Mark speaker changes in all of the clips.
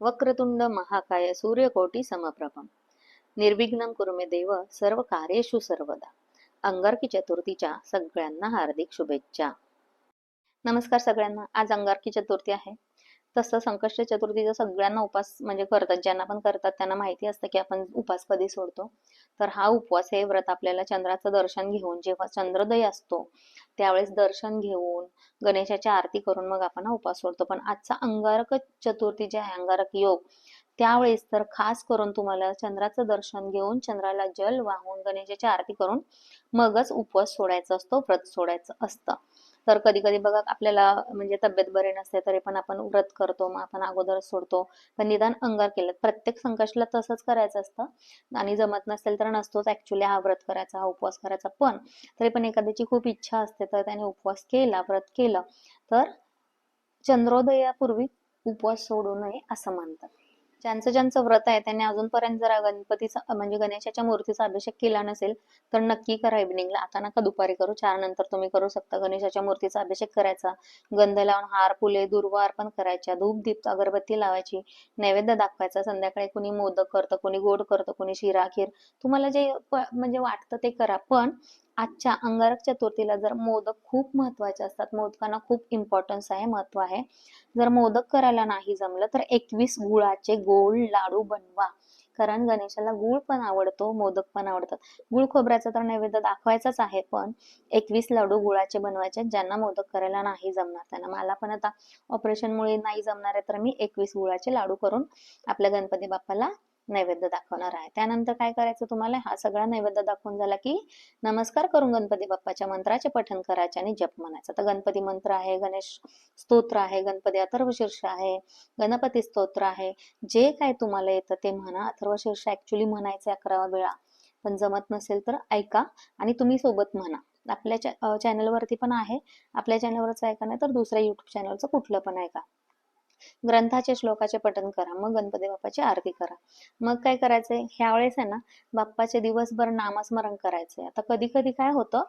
Speaker 1: वक्रतुंड महाकाय सूर्यकोटी समप्रभम. निर्विघ्न कुरुमे देव सर्व कार्येषु सर्वदा. अंगारकी चतुर्थीच्या सगळ्यांना हार्दिक शुभेच्छा. नमस्कार सगळ्यांना. आज अंगारकी चतुर्थी आहे. तसं संकष्ट चतुर्थीचा सगळ्यांना उपास म्हणजे करतात ज्यांना पण करतात त्यांना माहिती असतं की आपण उपास कधी सोडतो. तर हा उपवास हे व्रत आपल्याला चंद्राचं दर्शन घेऊन जेव्हा चंद्रोदय असतो त्यावेळेस दर्शन घेऊन गणेशाची आरती करून मग आपण हा उपास सोडतो. पण आजचा अंगारक चतुर्थी जे आहे अंगारक योग त्यावेळेस तर खास करून तुम्हाला चंद्राचं दर्शन घेऊन चंद्राला जल वाहून गणेशाची आरती करून मगच उपवास सोडायचा असतो व्रत सोडायचं असतं. तर कधी कधी बघा आपल्याला म्हणजे तब्येत बरे नसते तरी पण आपण व्रत करतो मग आपण अगोदर सोडतो. पण निदान अंगार केलं प्रत्येक संकष्टला तसंच करायचं असतं. आणि जमत नसेल तर नसतोच ऍक्च्युली हा व्रत करायचा हा उपवास करायचा. पण तरी पण एखाद्याची खूप इच्छा असते तर त्याने उपवास केला व्रत केलं तर चंद्रोदयापूर्वी उपवास सोडू नये असं मानतात ज्यांचं ज्यांचं व्रत आहे त्यांनी अजूनपर्यंत जर गणपतीचा म्हणजे गणेशाच्या मूर्तीचा अभिषेक केला नसेल तर नक्की करा इव्हिनिंगला आता नका दुपारी करू चार नंतर तुम्ही करू शकता. गणेशाच्या मूर्तीचा अभिषेक करायचा. गंध लावून हार फुले दुर्वा अर्पण करायच्या. धूप दीप अगरबत्ती लावायची. नैवेद्य दाखवायचा. संध्याकाळी कुणी मोदक करतं कुणी गोड करतं कुणी शिरा खीर. तुम्हाला जे म्हणजे वाटतं ते करा. पण आजच्या अंगारक चतुर्थीला जर मोदक खूप महत्त्वाचे असतात मोदकांना खूप इम्पॉर्टन्स आहे महत्त्व आहे. जर मोदक करायला नाही जमलं तर एकवीस गुळाचे गोल लाडू बनवा. कारण गणेशाला गुळ पण आवडतो मोदक पण आवडतात. गुळ खोबऱ्याचा तर नैवेद्य दाखवायचाच आहे पण एकवीस लाडू गुळाचे बनवायचे आहेत. ज्यांना मोदक करायला नाही जमणार. त्यांना मला पण आता ऑपरेशनमुळे नाही जमणार आहे तर मी एकवीस गुळाचे लाडू करून आपल्या गणपती बाप्पाला नैवेद्य दाखवणार आहे. त्यानंतर काय करायचं तुम्हाला? हा सगळा नैवेद्य दाखवून झाला की नमस्कार करून गणपती बाप्पाच्या मंत्राचे पठन करायचे आणि जप म्हणायचं. तर गणपती मंत्र आहे गणेश स्तोत्र आहे गणपती अथर्वशीर्ष आहे गणपती स्तोत्र आहे. जे काय तुम्हाला येतं ते म्हणा. अथर्वशीर्ष ऍक्च्युली म्हणायचे अकरा वेळा. पण जमत नसेल तर ऐका आणि तुम्ही सोबत म्हणा. आपल्या चॅनलवरती पण आहे. आपल्या चॅनलवरच ऐका नाही तर दुसऱ्या युट्यूब चॅनलचं कुठलं पण ऐका. ग्रंथाच्या श्लोकाचे पठण करा मग गणपती बाप्पाची आरती करा. मग काय करायचंय? ह्या वेळेस आहे ना बाप्पाचे दिवसभर नामस्मरण करायचंय. आता कधी कधी काय होतं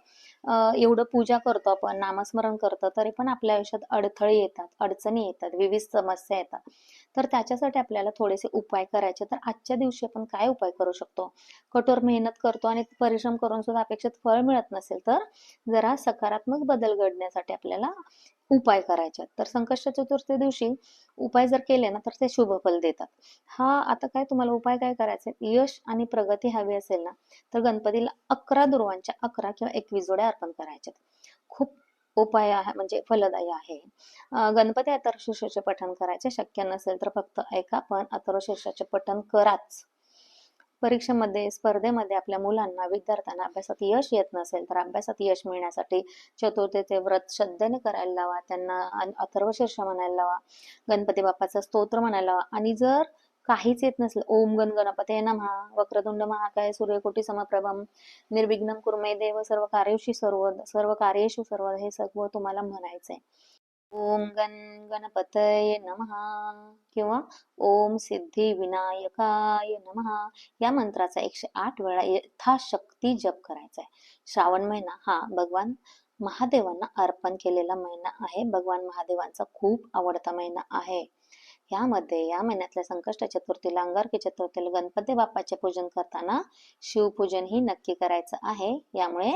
Speaker 1: एवढं पूजा करतो आपण नामस्मरण करतो तरी पण आपल्या आयुष्यात अडथळे येतात अडचणी येतात विविध समस्या येतात. तर त्याच्यासाठी आपल्याला थोडेसे उपाय करायचे. तर आजच्या दिवशी आपण काय उपाय करू शकतो? कठोर मेहनत करतो आणि परिश्रम करून सुद्धा अपेक्षित फळ मिळत नसेल तर जरा सकारात्मक बदल घडण्यासाठी आपल्याला उपाय करायचे तर संकष्ट चतुर्थी दिवशी उपाय जर केले ना तर ते शुभ फल देतात. हा आता काय तुम्हाला उपाय काय करायचे? यश आणि प्रगती हवी असेल ना तर गणपतीला अकरा दुर्वांच्या अकरा किंवा एकवीस जोड्या अर्पण करायच्या खूप उपाय आहे म्हणजे फलदायी आहे. गणपती गणपती अथर्वशीर्षाचे पठण करायचे. शक्य नसेल तर फक्त ऐका पण अथर्वशीर्षाचे पठण कराच. परीक्षेमध्ये स्पर्धेमध्ये आपल्या मुलांना विद्यार्थ्यांना अभ्यासात यश येत नसेल तर अभ्यासात यश मिळण्यासाठी चतुर्थीचे व्रत श्रद्धेने करायला लावा त्यांना अथर्व अथर्वशीर्ष म्हणायला लावा गणपती बाप्पाचं स्तोत्र म्हणायला लावा. आणि जर काहीच येत नसेल ओम गण गणपते महा वक्रतुंड महाकाय सूर्यकोटी समप्रभम निर्विघ्न कुर्मे देव सर्व कार्येषु सर्व सर्व कार्येषु सर्व हे सर्व तुम्हाला म्हणायचंय. ओम गण गणपतय नमः किंवा ओम सिद्धी विनायकाय नमः. या मंत्राचा एकशे आठ वेळा यथाशक्ती जप करायचा आहे. श्रावण महिना हा भगवान महादेवांना अर्पण केलेला महिना आहे. भगवान महादेवांचा खूप आवडता महिना आहे. यामध्ये या महिन्यातल्या संकष्ट चतुर्थीला अंगारकी चतुर्थीला गणपती बाप्पाचे पूजन करताना शिवपूजन ही नक्की करायचं आहे. यामुळे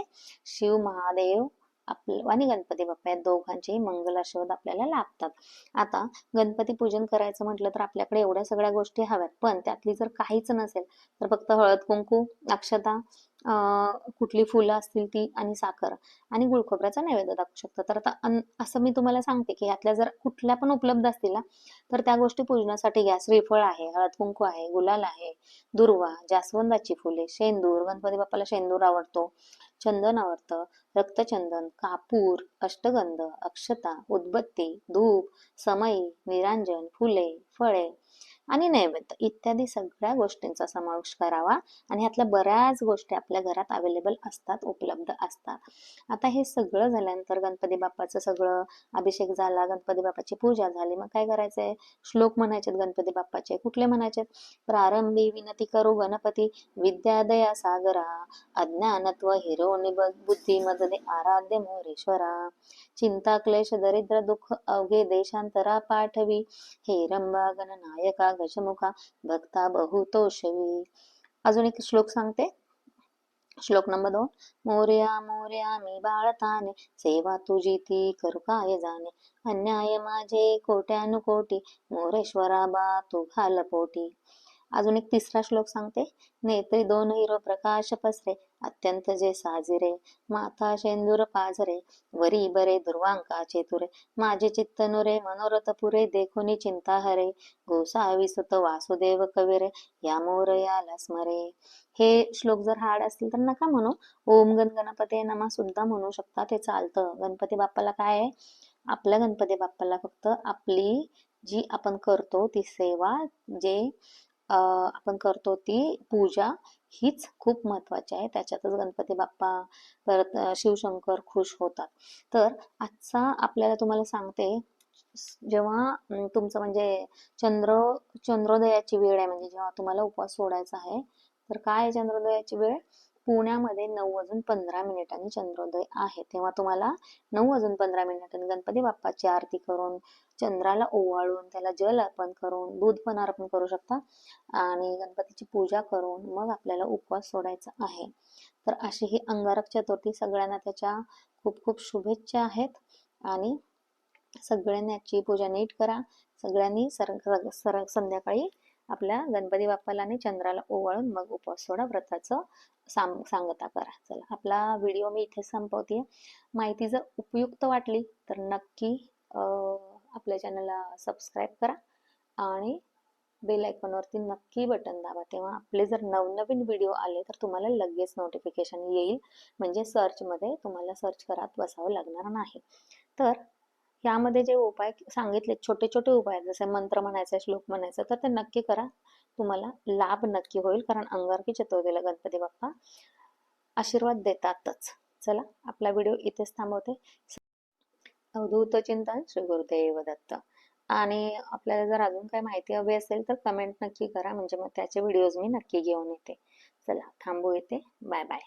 Speaker 1: शिव महादेव आपलं आणि गणपती बाप्पा या दोघांचेही मंगल आशीर्वाद आपल्याला लाभतात. आता गणपती पूजन करायचं म्हटलं तर आपल्याकडे एवढ्या सगळ्या गोष्टी हव्यात पण त्यातली जर काहीच नसेल तर फक्त हळद कुंकू अक्षता कुठली फुलं असतील ती आणि साखर आणि गुळखोबऱ्याचा नैवेद्य दाखवू शकतो. तर आता असं मी तुम्हाला सांगते की यातल्या जर कुठल्या पण उपलब्ध असतील ना तर त्या गोष्टी पूजनासाठी घ्या. श्रीफळ आहे हळद कुंकू आहे गुलाल आहे दुर्वा जास्वंदाची फुले शेंदूर गणपती बाप्पाला शेंदूर आवडतो. चंदन आवडतं रक्तचंदन कापूर अष्टगंध अक्षता उदबत्ती धूप समई निरांजन फुले फळे आणि नैवेद्य. इत्यादी सगळ्या गोष्टींचा समावेश करावा. आणि ह्यातल्या बऱ्याच गोष्टी आपल्या घरात अवेलेबल असतात उपलब्ध असतात. आता हे सगळं झाल्यानंतर गणपती बाप्पाचं सगळं अभिषेक झाला गणपती बाप्पाची पूजा झाली. मग काय करायचंय? श्लोक म्हणायचे गणपती बाप्पाचे. कुठले म्हणायचे प्रारंभी विनती करू गणपती विद्यादया सागरा अज्ञानत्व हिरो बुद्धी मदने आराध्य मोरेश्वरा चिंता क्लेश दरिद्र दुःख अवघे देशांतरा पाठवी हे रंबा गणनायका गजमुखा भक्ता बहुतोषवी अजून एक श्लोक सांगते. श्लोक नंबर दोन. मोर्या मोर्या मी बाळताने सेवा तुझी ती करू काय जाणे. अन्याय माझे कोट्यानुकोटी मोरेश्वरा बा तू घाल पोटी. अजून एक तिसरा श्लोक सांगते. नेत्री दोन हिरो प्रकाश पसरे अत्यंत जे साजिरे माथा शेंदूर पाझरे वरी बरे दुर्वांकाचे तुरे. माझे चित्त नुरे मनोरथ पुरे देखुनी चिंता हरे. गोसावी सुत वासुदेव कविरे या मोर याला स्मरे हे श्लोक जर हार्ड असतील तर नका म्हणू. ओम गण गणपती नमा सुद्धा म्हणू शकता. ते चालतं. गणपती बाप्पाला काय आहे? आपल्या गणपती बाप्पाला फक्त आपली जी आपण करतो ती सेवा जे आपण करतो ती पूजा हीच खूप महत्वाची आहे. त्याच्यातच गणपती बाप्पा परत शिवशंकर खुश होतात. तर आजचा आपल्याला तुम्हाला सांगते जेव्हा तुमचं म्हणजे चंद्र चंद्रोदयाची वेळ आहे म्हणजे जेव्हा तुम्हाला उपवास सोडायचा आहे तर काय चंद्रोदयाची वेळ? पुण्यामध्ये नऊ वाजून पंधरा मिनिटांनी चंद्रोदय आहे. तेव्हा तुम्हाला नऊ वाजून पंधरा मिनिटांनी गणपती बाप्पाची आरती करून चंद्राला ओवाळून त्याला जल अर्पण करून दूध पण अर्पण करू शकता आणि गणपतीची पूजा करून मग आपल्याला उपवास सोडायचा आहे. तर अशी ही अंगारक चतुर्थी सगळ्यांना त्याच्या खूप खूप शुभेच्छा आहेत आणि सगळ्यांनी याची पूजा नीट करा. सगळ्यांनी सर सर संध्याकाळी आपल्या गणपती बाप्पाला आणि चंद्राला ओवाळून मग उपवास सोडा व्रताचं सांग सांगता करा. चला आपला व्हिडिओ मी इथे संपवते. माहिती जर उपयुक्त वाटली तर नक्की आपल्या चॅनलला सबस्क्राईब करा आणि बेल आयकॉनवरती नक्की बटन दाबा. तेव्हा आपले जर नवनवीन व्हिडिओ आले तर तुम्हाला लगेच नोटिफिकेशन येईल. म्हणजे सर्चमध्ये तुम्हाला सर्च करत बसावं लागणार नाही. तर यामध्ये जे उपाय सांगितले छोटे छोटे उपाय आहेत, जसे मंत्र म्हणायचा श्लोक म्हणायचा तर ते नक्की करा. तुम्हाला लाभ नक्की होईल कारण अंगारकी चतुर्थीला गणपती बाप्पा. आशीर्वाद देतातच. चला आपला व्हिडिओ इथेच थांबवते. अवधूत चिंतन श्री गुरुदेव दत्त. आणि आपल्याला जर अजून काही माहिती हवी असेल तर कमेंट नक्की करा. म्हणजे मग त्याचे व्हिडिओज मी नक्की घेऊन येते. चला थांबू येते बाय बाय